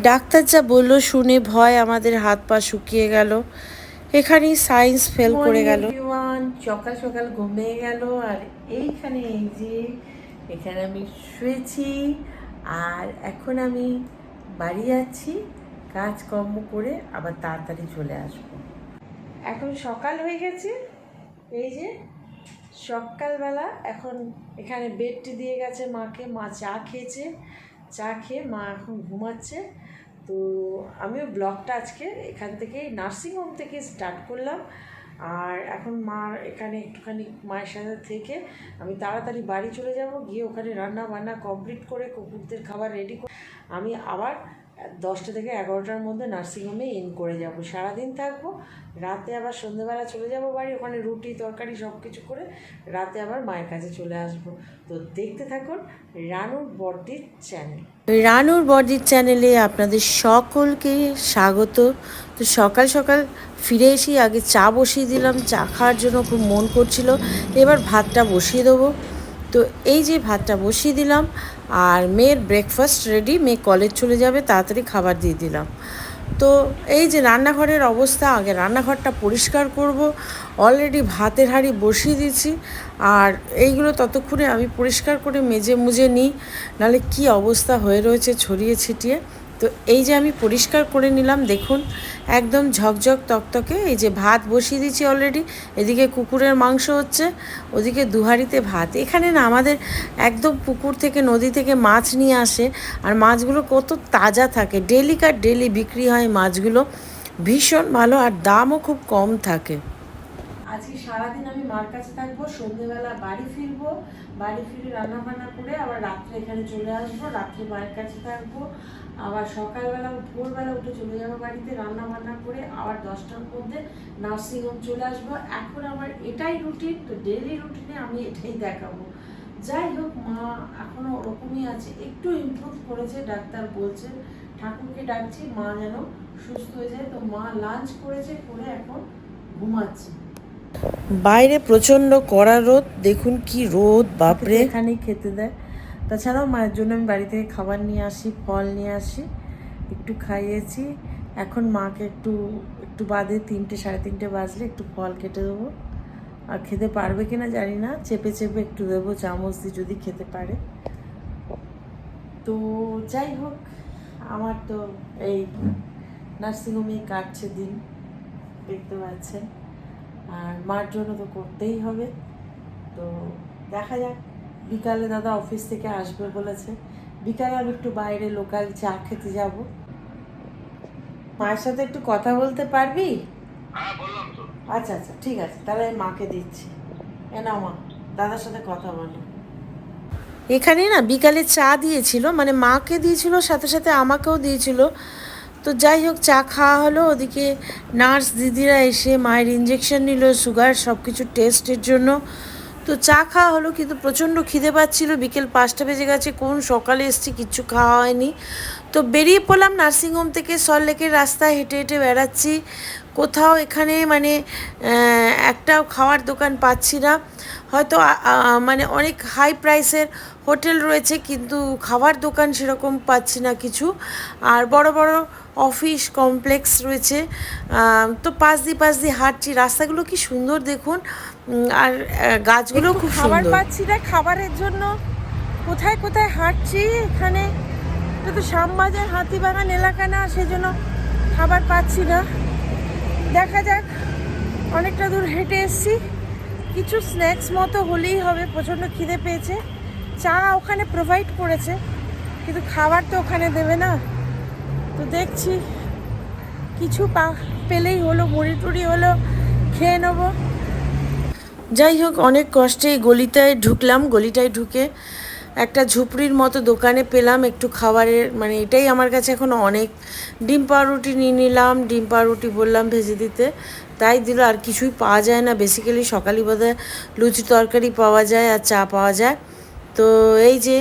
Doctor যা বলল শুনে ভয় আমাদের হাত পা শুকিয়ে গেল। এখানেই সায়েন্স ফেল করে গেল। সকাল সকাল ঘুমিয়ে গেল। আর এইখানে এই যে এখানে আমি শুয়েছি। আর এখন আমি বাড়ি যাচ্ছি। কাজকর্ম করে আবার তাড়াতাড়ি চলে আসব। এখন সকাল হয়ে গেছে। এই যে সকালবেলা এখন এখানে বেডটি দিয়ে গেছে মাকে। মা চা খেয়েছে। চা খেয়ে মা এখন ঘুমাচ্ছে। তো আমিও ব্লগটা আজকে এখান থেকে নার্সিংহোম থেকে স্টার্ট করলাম। আর এখন মা এখানে একটুখানি মায়ের সাথে থেকে আমি তাড়াতাড়ি বাড়ি চলে যাব। গিয়ে ওখানে রান্না বান্না কমপ্লিট করে কুকুরদের খাবার রেডি করে আমি আবার দশটা থেকে এগারোটার মধ্যে নার্সিংহোমে ইন করে যাব। সারাদিন থাকব, রাতে আবার সন্ধেবেলা চলে যাব বাড়ি, ওখানে রুটি, তরকারি সব কিছু করে রাতে আবার মায়ের কাছে চলে আসব। তো দেখতে থাকুন রানুর বডির চ্যানেল রানুর বডির চ্যানেলে আপনাদের সকলকে স্বাগত। তো সকাল সকাল ফিরে এসে আগে চা বসিয়ে দিলাম। চা খাওয়ার জন্য খুব মন করছিল। এবার ভাতটা বসিয়ে দেবো। তো এই যে ভাতটা বসিয়ে দিলাম আর মেয়ের ব্রেকফাস্ট রেডি মেয়ে কলেজ চলে যাবে, তাড়াতাড়ি খাবার দিয়ে দিলাম। তো এই যে রান্নাঘরের অবস্থা, আগে রান্নাঘরটা পরিষ্কার করব অলরেডি ভাতের হাঁড়ি বসিয়ে দিয়েছি আর এইগুলো ততক্ষণে আমি পরিষ্কার করে মেজে মুজে নিই, নাহলে কি অবস্থা হয়ে রয়েছে ছড়িয়ে ছিটিয়ে। তো এই যে আমি পরিষ্কার করে নিলাম, দেখুন, একদম ঝকঝক তকতকে, এই যে ভাত বসিয়ে দিয়েছি অলরেডি এদিকে কুকুরের মাংস হচ্ছে, ওদিকে দুহারিতে ভাত। এখানে না আমাদের একদম পুকুর থেকে, নদী থেকে মাছ নিয়ে আসে, আর মাছগুলো কত তাজা থাকে। ডেলিকার ডেলি বিক্রি হয় মাছগুলো, ভীষণ ভালো, আর দামও খুব কম থাকে। আজকে সারাদিন আমি মার কাছে থাকব সন্ধ্যেবেলা বাড়ি ফিরবো, বাড়ি ফিরে রান্না বান্না করে আবার রাত্রে এখানে চলে আসব, রাত্রে মায়ের কাছে থাকব, আবার সকালবেলা, ভোরবেলা উঠে চলে যাব বাড়িতে রান্না বান্না করে আবার দশটার মধ্যে নার্সিংহোম চলে আসব। এখন আমার এটাই রুটিন তো ডেলি রুটিনে আমি এটাই দেখাবো। যাই হোক, মা এখনও ওরকমই আছে, একটু ইমপ্রুভ করেছে, ডাক্তার বলছে, ঠাকুরকে ডাকছি, মা যেন সুস্থ হয়ে যায়। তো মা লাঞ্চ করেছে, করে এখন ঘুমাচ্ছে। বাইরে প্রচণ্ড কড়া রোদ দেখুন কি রোদ বাপরে। এখানেই খেতে দেয়। তাছাড়াও মায়ের জন্য আমি বাড়ি থেকে খাবার নিয়ে আসি ফল নিয়ে আসি একটু খাইয়েছি। এখন মাকে একটু একটু বাদে তিনটে সাড়ে তিনটে বাজলে একটু ফল কেটে দেবো। আর খেতে পারবে কিনা জানি না চেপে চেপে একটু দেবো চামচ দিয়ে যদি খেতে পারে। তো যাই হোক আমার তো এই নার্সিংহোমেই কাটছে দিন দেখতে পাচ্ছেন। আর মার জন্য তো করতেই হবে। তো দেখা যাক বিকালে দাদা অফিস থেকে আসবে বলেছে। বিকালে আমি একটু বাইরে লোকাল চা খেতে যাব। মায়ের সাথে একটু কথা বলতে পারবি? হ্যাঁ আচ্ছা আচ্ছা ঠিক আছে তাহলে আমি মাকে দিচ্ছি। এ নাও মা দাদার সাথে কথা বলো। এখানে না বিকালে চা দিয়েছিল মানে মাকে দিয়েছিল সাথে সাথে আমাকেও দিয়েছিল। তো যাই হোক, চা খাওয়া হলো। ওদিকে নার্স দিদিরা এসে মায়ের ইঞ্জেকশন নিল সুগার সব কিছু টেস্টের জন্য। তো চা খাওয়া হলো, কিন্তু প্রচণ্ড খিদে পাচ্ছিল। বিকেল পাঁচটা বেজে গেছে, কোন সকালে এসছি কিচ্ছু খাওয়া হয়নি। তো বেরিয়ে পড়লাম নার্সিংহোম থেকে সল্টলেকের রাস্তায় হেঁটে হেঁটে বেড়াচ্ছি। কোথাও এখানে মানে একটাও খাওয়ার দোকান পাচ্ছি না। হয়তো মানে অনেক হাই প্রাইসের হোটেল রয়েছে কিন্তু খাবার দোকান সেরকম পাচ্ছি না কিছু। আর বড় বড় অফিস কমপ্লেক্স রয়েছে। তো পাশ দিয়ে পাশ দিয়ে হাঁটছি। রাস্তাগুলো কি সুন্দর দেখুন। আর গাছগুলো খুব খাবার পাচ্ছি না খাবারের জন্য। কোথায় কোথায় হাঁটছি এখানে? এটা তো শ্যামবাজার হাতিবাগান এলাকা না সেজন্য খাবার পাচ্ছি না। দেখা যাক অনেকটা দূর হেঁটে এসছি। কিছু স্ন্যাক্স মতো হলেই হবে প্রচণ্ড খিদে পেয়েছে। চা ওখানে প্রোভাইড করেছে, কিন্তু খাবার তো ওখানে দেবে না। তো দেখছি কিছু পা পেলেই হলো, মুড়ি টুড়ি হলো, খেয়ে নেব। যাই হোক, অনেক কষ্টে এই গলিটায় ঢুকলাম, গলিটায় ঢুকে একটা ঝুপড়ির মতো দোকানে পেলাম একটু খাবারের মানে এটাই আমার কাছে এখন অনেক। ডিম পাউরুটি নিয়ে নিলাম, ডিম পাউরুটি বললাম ভেজে দিতে, তাই দিল, আর কিছুই পাওয়া যায় না। বেসিক্যালি সকালে বোধহয় লুচি তরকারি পাওয়া যায় আর চা পাওয়া যায়। তো এই যে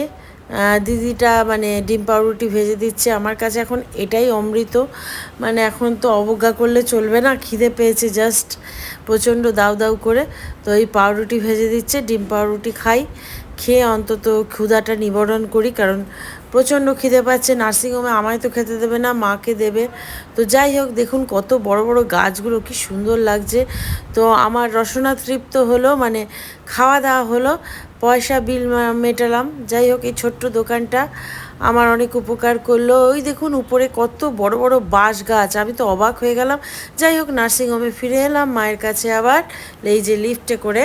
দিদিটা মানে ডিম পাউরুটি ভেজে দিচ্ছে আমার কাছে এখন এটাই অমৃত। মানে এখন তো অবজ্ঞা করলে চলবে না, খিদে পেয়েছে জাস্ট প্রচণ্ড দাউ দাউ করে। তো এই পাউরুটি ভেজে দিচ্ছে, ডিম পাউরুটি খাই। খেয়ে অন্তত ক্ষুধাটা নিবারণ করি, কারণ প্রচণ্ড খিদে পাচ্ছে। নার্সিংহোমে আমায় তো খেতে দেবে না, মাকে দেবে। তো যাই হোক, দেখুন কত বড় বড় গাছগুলো, কি সুন্দর লাগছে। তো আমার রসনা তৃপ্ত হলো মানে খাওয়া দাওয়া হলো। পয়সা বিল মেটালাম। যাই হোক, এই ছোট্ট দোকানটা আমার অনেক উপকার করল। ওই দেখুন, উপরে কত বড় বড় বাঁশ গাছ। আমি তো অবাক হয়ে গেলাম। যাই হোক, নার্সিংহোমে ফিরে এলাম মায়ের কাছে আবার, এই যে লিফটে করে।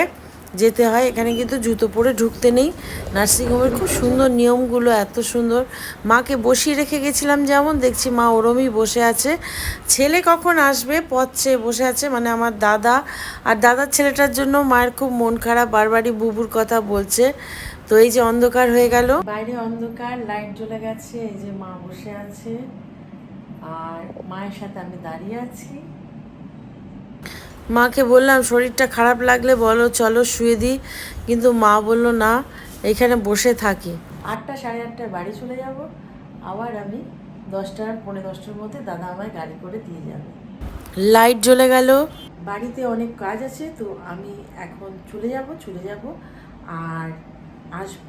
যেতে হয়। এখানে কিন্তু জুতো পরে ঢুকতে নেই। নার্সিংহোমের খুব সুন্দর নিয়মগুলো, এত সুন্দর। মাকে বসিয়ে রেখে গেছিলাম যেমন, দেখছি মা ওরমই বসে আছে। ছেলে কখন আসবে? পথ চেয়ে বসে আছে। মানে আমার দাদা আর দাদার ছেলেটার জন্য মায়ের খুব মন খারাপ। বারবারই বুবুর কথা বলছে। তো এই যে অন্ধকার হয়ে গেল। বাইরে অন্ধকার, লাইট জ্বলে গেছে। এই যে মা বসে আছে। আর মায়ের সাথে আমি দাঁড়িয়ে আছি। মাকে বললাম শরীরটা খারাপ লাগলে বলো চলো শুয়ে দিই। কিন্তু মা বলল না এখানে বসে থাকি। আটটা সাড়ে আটটায় বাড়ি চলে যাব। আবার আমি দশটার পৌনে দশটার মধ্যে দাদা আমায় গাড়ি করে দিয়ে যাবে। লাইট জ্বলে গেল। বাড়িতে অনেক কাজ আছে তো আমি এখন চলে যাব চলে যাব। আর আসব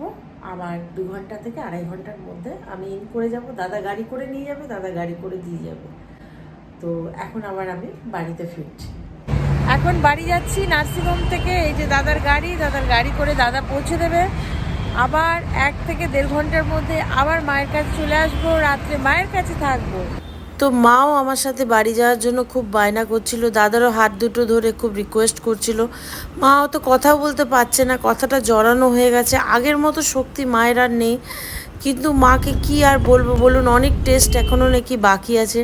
আবার দু ঘণ্টা থেকে আড়াই ঘণ্টার মধ্যে আমি ইন করে যাব। দাদা গাড়ি করে নিয়ে যাবে দাদা গাড়ি করে দিয়ে যাবে। তো এখন আবার আমি বাড়িতে ফিরছি। এখন বাড়ি যাচ্ছি নার্সিংহোম থেকে, এই যে দাদার গাড়ি দাদার গাড়ি করে দাদা পৌঁছে দেবে। আবার এক থেকে দেড় ঘণ্টার মধ্যে আবার মায়ের কাছে চলে আসব, রাত্রে মায়ের কাছে থাকব। তো মাও আমার সাথে বাড়ি যাওয়ার জন্য খুব বায়না করছিল, দাদারও হাত দুটো ধরে খুব রিকোয়েস্ট করছিল। মাও তো কথাও বলতে পারছে না, কথাটা জড়ানো হয়ে গেছে। আগের মতো শক্তি মায়ের আর নেই, কিন্তু মাকে কি আর বলব বলুন, অনেক টেস্ট এখনও নাকি বাকি আছে।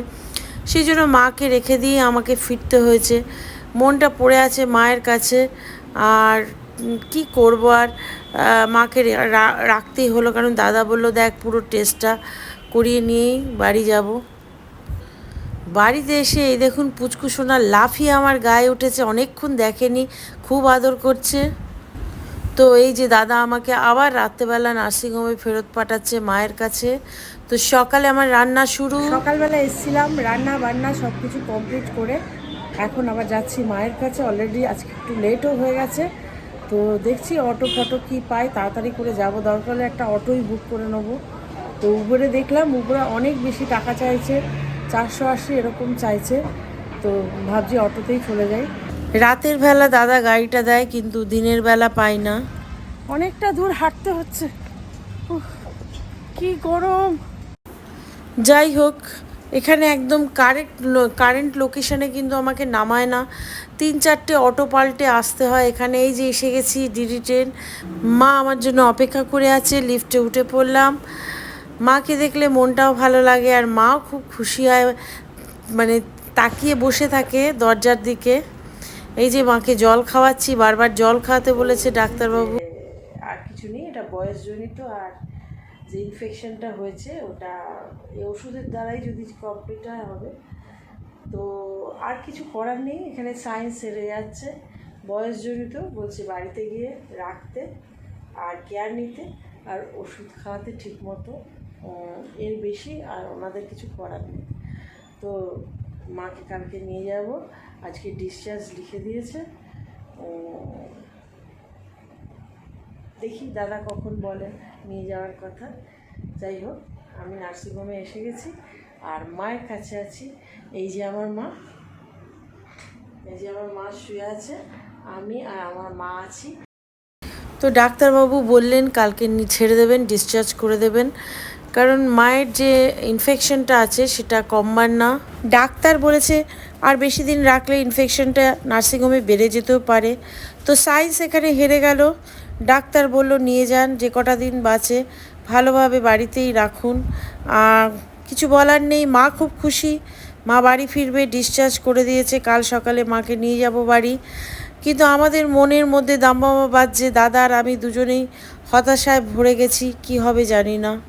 সেই জন্য মাকে রেখে দিয়ে আমাকে ফিরতে হয়েছে। মনটা পড়ে আছে মায়ের কাছে। আর কি করব আর? মাকে রাখতেই হলো, কারণ দাদা বলল, দেখ, পুরো টেস্টটা করিয়ে নিয়েই বাড়ি যাব। বাড়িতে এসে, এই দেখুন, পুচকু সোনা লাফিয়ে আমার গায়ে উঠেছে, অনেকক্ষণ দেখেনি, খুব আদর করছে। তো এই যে দাদা আমাকে আবার রাত্রেবেলা নার্সিংহোমে ফেরত পাঠাচ্ছে মায়ের কাছে। তো সকালে আমার রান্না শুরু। সকালবেলা এসেছিলাম রান্না বান্না সব কিছু কমপ্লিট করে এখন আবার যাচ্ছি মায়ের কাছে অলরেডি আজকে একটু লেটও হয়ে গেছে। তো দেখছি অটো ফটো কি পাই তাড়াতাড়ি করে যাব, দরকার হলে একটা অটোই বুক করে নেব। তো উবরে দেখলাম উবরে অনেক বেশি টাকা চাইছে, চারশো আশি এরকম চাইছে। তো ভাবছি অটোতেই চলে যাই। রাতের বেলা দাদা গাড়িটা দেয়, কিন্তু দিনের বেলা পাই না। অনেকটা দূর হাঁটতে হচ্ছে। কি গরম। যাই হোক এখানে একদম কারেক্ট কারেন্ট লোকেশানে কিন্তু আমাকে নামায় না। তিন চারটে অটো পাল্টে আসতে হয় এখানে। এই যে এসে গেছি ডিডি ট্রেন মা আমার জন্য অপেক্ষা করে আছে লিফটে উঠে পড়লাম। মাকে দেখলে মনটাও ভালো লাগে আর মাও খুব খুশি হয় মানে তাকিয়ে বসে থাকে দরজার দিকে। এই যে মাকে জল খাওয়াচ্ছি, বারবার জল খাওয়াতে বলেছে ডাক্তারবাবু। আর কিছু নেই, এটা বয়সজনিত আর যে ইনফেকশনটা হয়েছে, ওটা ওষুধের দ্বারাই যদি কমপ্লিট হয় হবে। তো আর কিছু করার নেই, এখানে সায়েন্স সেরে যাচ্ছে বয়সজনিত বলছে বাড়িতে গিয়ে রাখতে আর কেয়ার নিতে আর ওষুধ খাওয়াতে ঠিক মতো এর বেশি আর ওনাদের কিছু করার নেই। তো মাকে কালকে নিয়ে যাব, আজকে ডিসচার্জ লিখে দিয়েছে। দেখি দাদা কখন বলে নিয়ে যাওয়ার কথা। যাই হোক, আমি নার্সিংহোমে এসে গেছি আর মায়ের কাছে আছি। এই যে আমার মা, এই যে আমার মা শুয়ে আছে, আমি আর আমার মা আছি। তো ডাক্তারবাবু বললেন, কালকে ছেড়ে দেবেন ডিসচার্জ করে দেবেন। কারণ মায়ের যে ইনফেকশনটা আছে, সেটা কমবার না। ডাক্তার বলেছে, আর বেশি দিন রাখলে ইনফেকশনটা নার্সিংহোমে বেড়ে যেতেও পারে। তো সায়েন্স এখানে হেরে গেল। ডাক্তার বলল, নিয়ে যান, যে কটা দিন বাঁচে, ভালোভাবে বাড়িতেই রাখুন। আর কিছু বলার নেই, মা খুব খুশি। মা বাড়ি ফিরবে ডিসচার্জ করে দিয়েছে, কাল সকালে মাকে নিয়ে যাব বাড়ি। কিন্তু আমাদের মনের মধ্যে দাম্বামা বাজছে দাদার আমি দুজনেই হতাশায় ভরে গেছি, কি হবে জানি না।